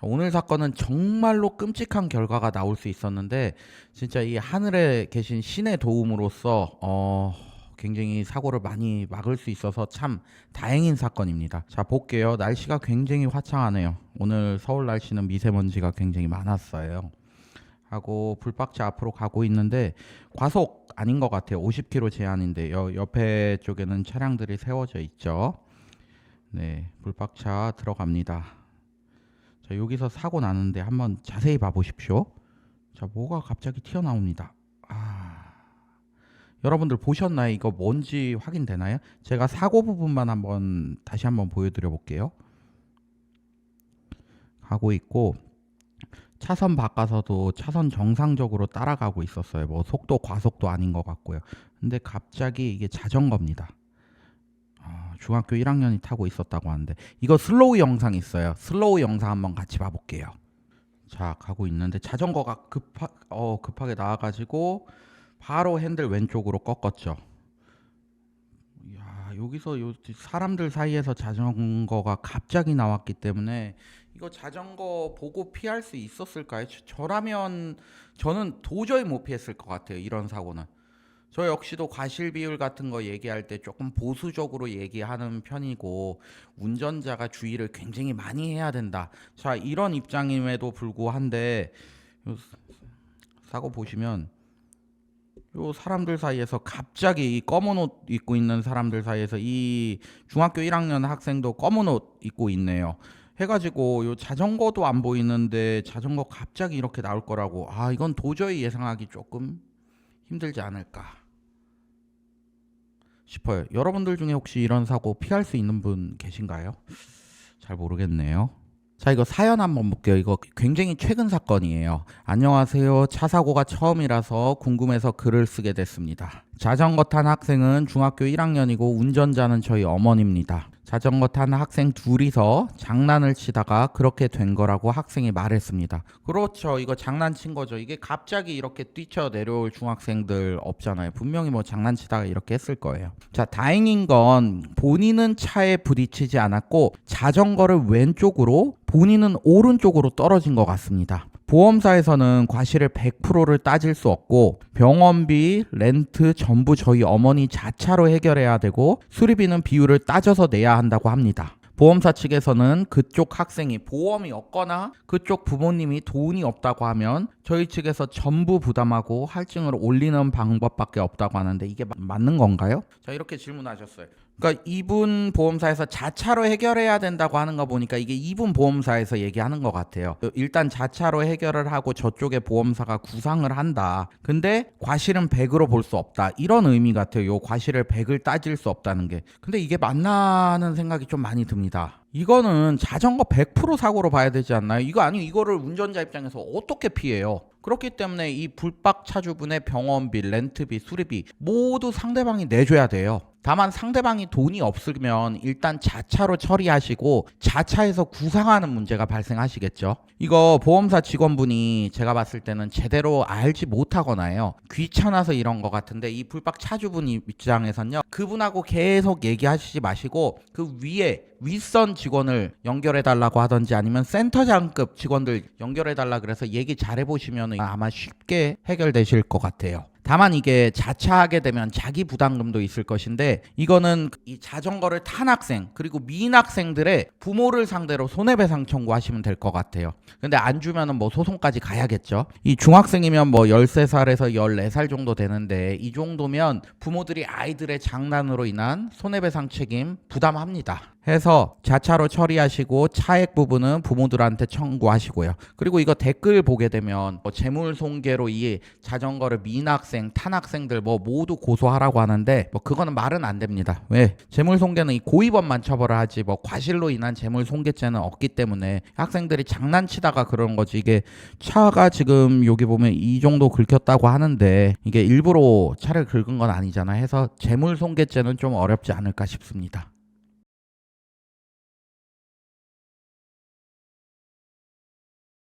자, 오늘 사건은 정말로 끔찍한 결과가 나올 수 있었는데 진짜 이 하늘에 계신 신의 도움으로써 어 굉장히 사고를 많이 막을 수 있어서 참 다행인 사건입니다. 자 볼게요. 날씨가 굉장히 화창하네요. 오늘 서울 날씨는 미세먼지가 굉장히 많았어요. 하고 불박차 앞으로 가고 있는데 과속 아닌 것 같아요. 50km 제한인데 여, 옆에 쪽에는 차량들이 세워져 있죠. 네, 불박차 들어갑니다. 자, 여기서 사고 나는데 한번 자세히 봐보십시오. 자, 뭐가 갑자기 튀어나옵니다. 아, 여러분들 보셨나요? 이거 뭔지 확인되나요? 제가 사고 부분만 한번 다시 한번 보여드려 볼게요. 가고 있고 차선 바꿔서도 차선 정상적으로 따라가고 있었어요. 뭐 속도 과속도 아닌 것 같고요. 근데 갑자기 이게 자전거입니다. 아, 중학교 1학년이 타고 있었다고 하는데 이거 슬로우 영상 있어요. 슬로우 영상 한번 같이 봐볼게요. 자 가고 있는데 자전거가 급하 어 급하게 나와가지고 바로 핸들 왼쪽으로 꺾었죠. 야 여기서 요 사람들 사이에서 자전거가 갑자기 나왔기 때문에 이거 자전거 보고 피할 수 있었을까요? 저- 저라면 저는 도저히 못 피했을 것 같아요. 이런 사고는. 저 역시도 과실 비율 같은 거 얘기할 때 조금 보수적으로 얘기하는 편이고 운전자가 주의를 굉장히 많이 해야 된다. 자 이런 입장임에도 불구한데 요 사고 보시면 요 사람들 사이에서 갑자기 이 검은 옷 입고 있는 사람들 사이에서 이 중학교 1학년 학생도 검은 옷 입고 있네요. 해가지고 요 자전거도 안 보이는데 자전거 갑자기 이렇게 나올 거라고 아 이건 도저히 예상하기 조금 힘들지 않을까 싶어요. 여러분들 중에 혹시 이런 사고 피할 수 있는 분 계신가요? 잘 모르겠네요. 자, 이거 사연 한번 볼게요. 이거 굉장히 최근 사건이에요. 안녕하세요. 차 사고가 처음이라서 궁금해서 글을 쓰게 됐습니다. 자전거 탄 학생은 중학교 1학년이고 운전자는 저희 어머니입니다. 자전거 탄 학생 둘이서 장난을 치다가 그렇게 된 거라고 학생이 말했습니다. 그렇죠. 이거 장난친 거죠. 이게 갑자기 이렇게 뛰쳐 내려올 중학생들 없잖아요. 분명히 뭐 장난치다가 이렇게 했을 거예요. 자, 다행인 건 본인은 차에 부딪히지 않았고 자전거를 왼쪽으로 본인은 오른쪽으로 떨어진 것 같습니다. 보험사에서는 과실을 100%를 따질 수 없고 병원비, 렌트 전부 저희 어머니 자차로 해결해야 되고 수리비는 비율을 따져서 내야 한다고 합니다. 보험사 측에서는 그쪽 학생이 보험이 없거나 그쪽 부모님이 돈이 없다고 하면 저희 측에서 전부 부담하고 할증을 올리는 방법밖에 없다고 하는데 이게 마- 맞는 건가요? 자 이렇게 질문하셨어요. 그러니까 이분 보험사에서 자차로 해결해야 된다고 하는 거 보니까 이게 이분 보험사에서 얘기하는 것 같아요. 일단 자차로 해결을 하고 저쪽에 보험사가 구상을 한다. 근데 과실은 100으로 볼 수 없다. 이런 의미 같아요. 요 과실을 100을 따질 수 없다는 게. 근데 이게 맞나는 생각이 좀 많이 듭니다. 이거는 자전거 100% 사고로 봐야 되지 않나요? 이거 아니 이거를 운전자 입장에서 어떻게 피해요? 그렇기 때문에 이 불박 차주분의 병원비, 렌트비, 수리비 모두 상대방이 내줘야 돼요. 다만 상대방이 돈이 없으면 일단 자차로 처리하시고 자차에서 구상하는 문제가 발생하시겠죠. 이거 보험사 직원분이 제가 봤을 때는 제대로 알지 못하거나요. 귀찮아서 이런 것 같은데 이 불박 차주분 입장에선요. 그분하고 계속 얘기하시지 마시고 그 위에 윗선 직원을 연결해 달라고 하던지 아니면 센터장급 직원들 연결해 달라 그래서 얘기 잘해 보 시면 아마 쉽게 해결되실 것 같아요. 다만 이게 자차하게 되면 자기 부담금도 있을 것인데 이거는 이 자전거를 탄 학생 그리고 미인 학생들의 부모를 상대로 손해배상 청구하시면 될 것 같아요. 근데 안 주면은 뭐 소송까지 가야겠죠. 이 중학생이면 뭐 13살에서 14살 정도 되는데 이 정도면 부모들이 아이들의 장난으로 인한 손해배상 책임 부담합니다. 해서 자차로 처리하시고 차액 부분은 부모들한테 청구하시고요. 그리고 이거 댓글 보게 되면 뭐 재물 손괴로 이 자전거를 민학생, 탄학생들 뭐 모두 고소하라고 하는데 뭐 그거는 말은 안 됩니다. 왜? 재물 손괴는 이 고의범만 처벌을 하지 뭐 과실로 인한 재물 손괴죄는 없기 때문에 학생들이 장난치다가 그런 거지 이게 차가 지금 여기 보면 이 정도 긁혔다고 하는데 이게 일부러 차를 긁은 건 아니잖아 해서 재물 손괴죄는 좀 어렵지 않을까 싶습니다.